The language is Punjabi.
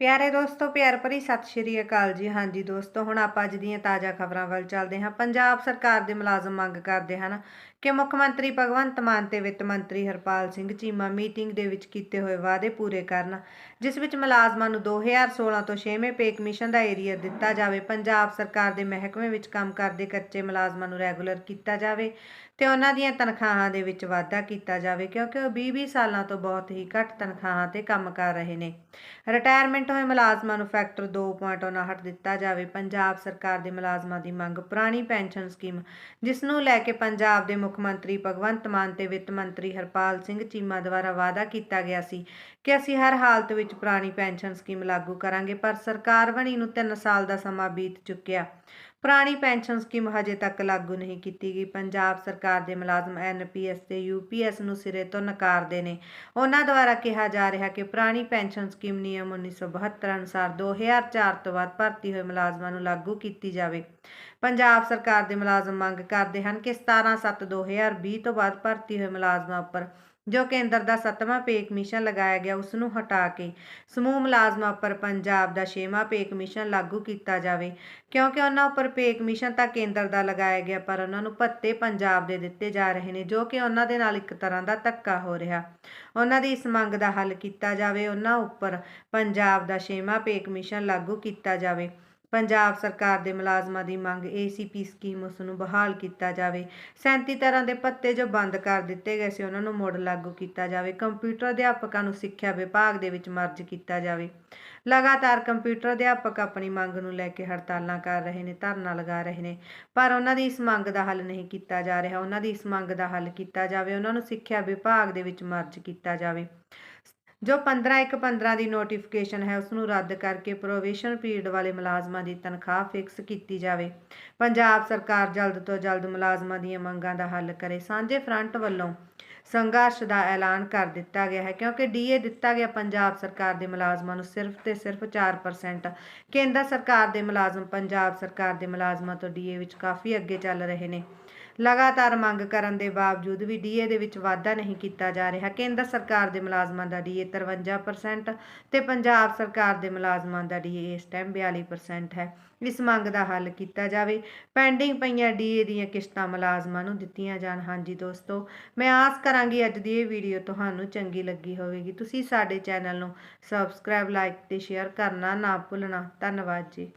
ਪਿਆਰੇ ਦੋਸਤੋ, ਪਿਆਰ ਭਰੀ ਸਤਿ ਸ਼੍ਰੀ ਅਕਾਲ ਜੀ। ਹਾਂਜੀ ਦੋਸਤੋ, ਹੁਣ ਆਪਾਂ ਅੱਜ ਦੀਆਂ ਤਾਜ਼ਾ ਖਬਰਾਂ ਵੱਲ ਚੱਲਦੇ ਹਾਂ। ਪੰਜਾਬ ਸਰਕਾਰ ਦੇ ਮੁਲਾਜ਼ਮ ਮੰਗ ਕਰਦੇ ਹਨ ਕਿ ਮੁੱਖ ਮੰਤਰੀ ਭਗਵੰਤ ਮਾਨ ਤੇ ਵਿੱਤ ਮੰਤਰੀ ਹਰਪਾਲ ਸਿੰਘ ਚੀਮਾ ਮੀਟਿੰਗ ਦੇ ਵਿੱਚ ਕੀਤੇ ਹੋਏ ਵਾਅਦੇ ਪੂਰੇ ਕਰਨ, ਜਿਸ ਵਿੱਚ ਮੁਲਾਜ਼ਮਾਂ ਨੂੰ 2016 ਤੋਂ 6ਵੇਂ ਪੇ ਕਮਿਸ਼ਨ ਦਾ ਏਰੀਆ ਦਿੱਤਾ ਜਾਵੇ, ਪੰਜਾਬ ਸਰਕਾਰ ਦੇ ਮਹਿਕਮੇ ਵਿੱਚ ਕੰਮ ਕਰਦੇ ਕੱਚੇ ਮੁਲਾਜ਼ਮਾਂ ਨੂੰ ਰੈਗੂਲਰ ਕੀਤਾ ਜਾਵੇ ਤੇ ਉਹਨਾਂ ਦੀਆਂ ਤਨਖਾਹਾਂ ਦੇ ਵਿੱਚ ਵਾਧਾ ਕੀਤਾ ਜਾਵੇ, ਕਿਉਂਕਿ ਉਹ 20-20 ਸਾਲਾਂ ਤੋਂ ਬਹੁਤ ਹੀ ਘੱਟ ਤਨਖਾਹਾਂ ਤੇ ਕੰਮ ਕਰ ਰਹੇ ਨੇ। ਰਿਟਾਇਰਮੈਂਟ ਹੋਏ ਮੁਲਾਜ਼ਮਾਂ ਨੂੰ ਫੈਕਟਰ 2.59 ਦਿੱਤਾ ਜਾਵੇ। ਪੰਜਾਬ ਸਰਕਾਰ ਦੇ ਮੁਲਾਜ਼ਮਾਂ ਦੀ ਮੰਗ ਪੁਰਾਣੀ ਪੈਨਸ਼ਨ ਸਕੀਮ, ਜਿਸ ਨੂੰ ਲੈ ਕੇ ਪੰਜਾਬ ਦੇ ਮੁੱਖ ਮੰਤਰੀ ਭਗਵੰਤ ਮਾਨ ਤੇ ਵਿੱਤ ਮੰਤਰੀ ਹਰਪਾਲ ਸਿੰਘ ਚੀਮਾ ਦੁਆਰਾ ਵਾਅਦਾ ਕੀਤਾ ਗਿਆ ਸੀ ਕਿ ਅਸੀਂ ਹਰ ਹਾਲਤ ਵਿੱਚ ਪੁਰਾਣੀ ਪੈਨਸ਼ਨ ਸਕੀਮ ਲਾਗੂ ਕਰਾਂਗੇ, ਪਰ ਸਰਕਾਰ ਬਣੀ ਨੂੰ 3 ਸਾਲ ਦਾ ਸਮਾਂ ਬੀਤ ਚੁੱਕਿਆ। ਪੁਰਾਣੀ ਪੈਨਸ਼ਨ ਸਕੀਮ ਹਜੇ ਤੱਕ ਲਾਗੂ ਨਹੀਂ ਕੀਤੀ ਗਈ। ਪੰਜਾਬ ਸਰਕਾਰ ਦੇ ਮੁਲਾਜ਼ਮ ਐਨਪੀਐਸ ਤੇ ਯੂਪੀਐਸ ਨੂੰ ਸਿਰੇ ਤੋਂ ਨਕਾਰਦੇ ਨੇ। ਉਹਨਾਂ ਦੁਆਰਾ ਕਿਹਾ ਜਾ ਰਿਹਾ ਕਿ ਪੁਰਾਣੀ ਪੈਨਸ਼ਨ ਸਕੀਮ ਨਿਯਮ 1972 ਅਨੁਸਾਰ 2004 ਤੋਂ ਬਾਅਦ ਭਰਤੀ ਹੋਏ ਮੁਲਾਜ਼ਮਾਂ ਨੂੰ ਲਾਗੂ ਕੀਤੀ ਜਾਵੇ। ਪੰਜਾਬ ਸਰਕਾਰ ਦੇ ਮੁਲਾਜ਼ਮ ਮੰਗ ਕਰਦੇ ਹਨ ਕਿ 17/7/2020 ਤੋਂ ਬਾਅਦ ਭਰਤੀ ਹੋਏ ਮੁਲਾਜ਼ਮਾਂ ਉੱਪਰ ਜੋ ਕੇਂਦਰ ਦਾ ਸੱਤਵਾਂ ਪੇ ਕਮਿਸ਼ਨ ਲਗਾਇਆ ਗਿਆ ਉਸ ਨੂੰ ਹਟਾ ਕੇ ਸਮੂਹ ਮੁਲਾਜ਼ਮਾਂ ਉੱਪਰ ਪੰਜਾਬ ਦਾ ਛੇਵਾਂ ਪੇ ਕਮਿਸ਼ਨ ਲਾਗੂ ਕੀਤਾ ਜਾਵੇ। ਕਿਉਂਕਿ ਉਹਨਾਂ ਉੱਪਰ ਪੇ ਕਮਿਸ਼ਨ ਤਾਂ ਕੇਂਦਰ ਦਾ ਲਗਾਇਆ ਗਿਆ, ਪਰ ਉਹਨਾਂ ਨੂੰ ਭੱਤੇ ਪੰਜਾਬ ਦੇ ਦਿੱਤੇ ਜਾ ਰਹੇ ਨੇ, ਜੋ ਕਿ ਉਹਨਾਂ ਦੇ ਨਾਲ ਇੱਕ ਤਰ੍ਹਾਂ ਦਾ ਧੱਕਾ ਹੋ ਰਿਹਾ। ਉਹਨਾਂ ਦੀ ਇਸ ਮੰਗ ਦਾ ਹੱਲ ਕੀਤਾ ਜਾਵੇ, ਉਹਨਾਂ ਉੱਪਰ ਪੰਜਾਬ ਦਾ ਛੇਵਾਂ ਪੇ ਕਮਿਸ਼ਨ ਲਾਗੂ ਕੀਤਾ ਜਾਵੇ। ਪੰਜਾਬ ਸਰਕਾਰ ਦੇ ਮੁਲਾਜ਼ਮਾਂ ਦੀ ਮੰਗ ਏਸੀਪੀ ਸਕੀਮ ਉਸ ਨੂੰ ਬਹਾਲ ਕੀਤਾ ਜਾਵੇ। 37 ਤਰ੍ਹਾਂ ਦੇ ਪੱਤੇ ਜੋ ਬੰਦ ਕਰ ਦਿੱਤੇ ਗਏ ਸੀ, ਉਹਨਾਂ ਨੂੰ ਮੁੜ ਲਾਗੂ ਕੀਤਾ ਜਾਵੇ। ਕੰਪਿਊਟਰ ਅਧਿਆਪਕਾਂ ਨੂੰ ਸਿੱਖਿਆ ਵਿਭਾਗ ਦੇ ਵਿੱਚ ਮਰਜ ਕੀਤਾ ਜਾਵੇ। ਲਗਾਤਾਰ ਕੰਪਿਊਟਰ ਅਧਿਆਪਕ ਆਪਣੀ ਮੰਗ ਨੂੰ ਲੈ ਕੇ ਹੜਤਾਲਾਂ ਕਰ ਰਹੇ ਨੇ, ਧਰਨਾ ਲਗਾ ਰਹੇ ਨੇ, ਪਰ ਉਹਨਾਂ ਦੀ ਇਸ ਮੰਗ ਦਾ ਹੱਲ ਨਹੀਂ ਕੀਤਾ ਜਾ ਰਿਹਾ। ਉਹਨਾਂ ਦੀ ਇਸ ਮੰਗ ਦਾ ਹੱਲ ਕੀਤਾ ਜਾਵੇ, ਉਹਨਾਂ ਨੂੰ ਸਿੱਖਿਆ ਵਿਭਾਗ ਦੇ ਵਿੱਚ ਮਰਜ ਕੀਤਾ ਜਾਵੇ। ਜੋ 15 ਇੱਕ 15 ਦੀ ਨੋਟੀਫਿਕੇਸ਼ਨ ਹੈ ਉਸ ਨੂੰ ਰੱਦ ਕਰਕੇ ਪ੍ਰੋਬੇਸ਼ਨ ਪੀਰੀਅਡ ਵਾਲੇ ਮੁਲਾਜ਼ਮਾਂ ਦੀ ਤਨਖਾਹ ਫਿਕਸ ਕੀਤੀ ਜਾਵੇ। ਪੰਜਾਬ ਸਰਕਾਰ ਜਲਦ ਤੋਂ ਜਲਦ ਮੁਲਾਜ਼ਮਾਂ ਦੀਆਂ ਮੰਗਾਂ ਦਾ ਹੱਲ ਕਰੇ। ਸਾਂਝੇ ਫਰੰਟ ਵੱਲੋਂ ਸੰਘਰਸ਼ ਦਾ ਐਲਾਨ ਕਰ ਦਿੱਤਾ ਗਿਆ ਹੈ, ਕਿਉਂਕਿ ਡੀਏ ਦਿੱਤਾ ਗਿਆ ਪੰਜਾਬ ਸਰਕਾਰ ਦੇ ਮੁਲਾਜ਼ਮਾਂ ਨੂੰ ਸਿਰਫ ਤੇ ਸਿਰਫ 4% ਕੇਂਦਰ ਸਰਕਾਰ ਦੇ ਮੁਲਾਜ਼ਮ, ਪੰਜਾਬ ਸਰਕਾਰ ਦੇ ਮੁਲਾਜ਼ਮਾਂ ਤੋਂ ਡੀਏ ਵਿੱਚ ਕਾਫੀ ਅੱਗੇ ਚੱਲ ਰਹੇ ਨੇ। ਲਗਾਤਾਰ ਮੰਗ ਕਰਨ ਦੇ ਬਾਵਜੂਦ ਵੀ ਡੀਏ ਦੇ ਵਿੱਚ ਵਾਧਾ ਨਹੀਂ ਕੀਤਾ ਜਾ ਰਿਹਾ। ਕੇਂਦਰ ਸਰਕਾਰ ਦੇ ਮੁਲਾਜ਼ਮਾਂ ਦਾ ਡੀਏ 53% ਤੇ ਪੰਜਾਬ ਸਰਕਾਰ ਦੇ ਮੁਲਾਜ਼ਮਾਂ ਦਾ ਡੀਏ ਇਸ ਟਾਈਮ 42% ਹੈ। ਇਸ ਮੰਗ ਦਾ ਹੱਲ ਕੀਤਾ ਜਾਵੇ। ਪੈਂਡਿੰਗ ਪਈਆਂ ਡੀਏ ਦੀਆਂ ਕਿਸ਼ਤਾਂ ਮੁਲਾਜ਼ਮਾਂ ਨੂੰ ਦਿੱਤੀਆਂ ਜਾਣ। ਹਾਂਜੀ ਦੋਸਤੋ, ਮੈਂ ਆਸ ਕਰਾਂਗੀ ਅੱਜ ਦੀ ਇਹ ਵੀਡੀਓ ਤੁਹਾਨੂੰ ਚੰਗੀ ਲੱਗੀ ਹੋਵੇਗੀ। ਤੁਸੀਂ ਸਾਡੇ ਚੈਨਲ ਨੂੰ ਸਬਸਕ੍ਰਾਈਬ ਲਾਈਕ ਤੇ ਸ਼ੇਅਰ ਕਰਨਾ ਨਾ ਭੁੱਲਣਾ। ਧੰਨਵਾਦ ਜੀ।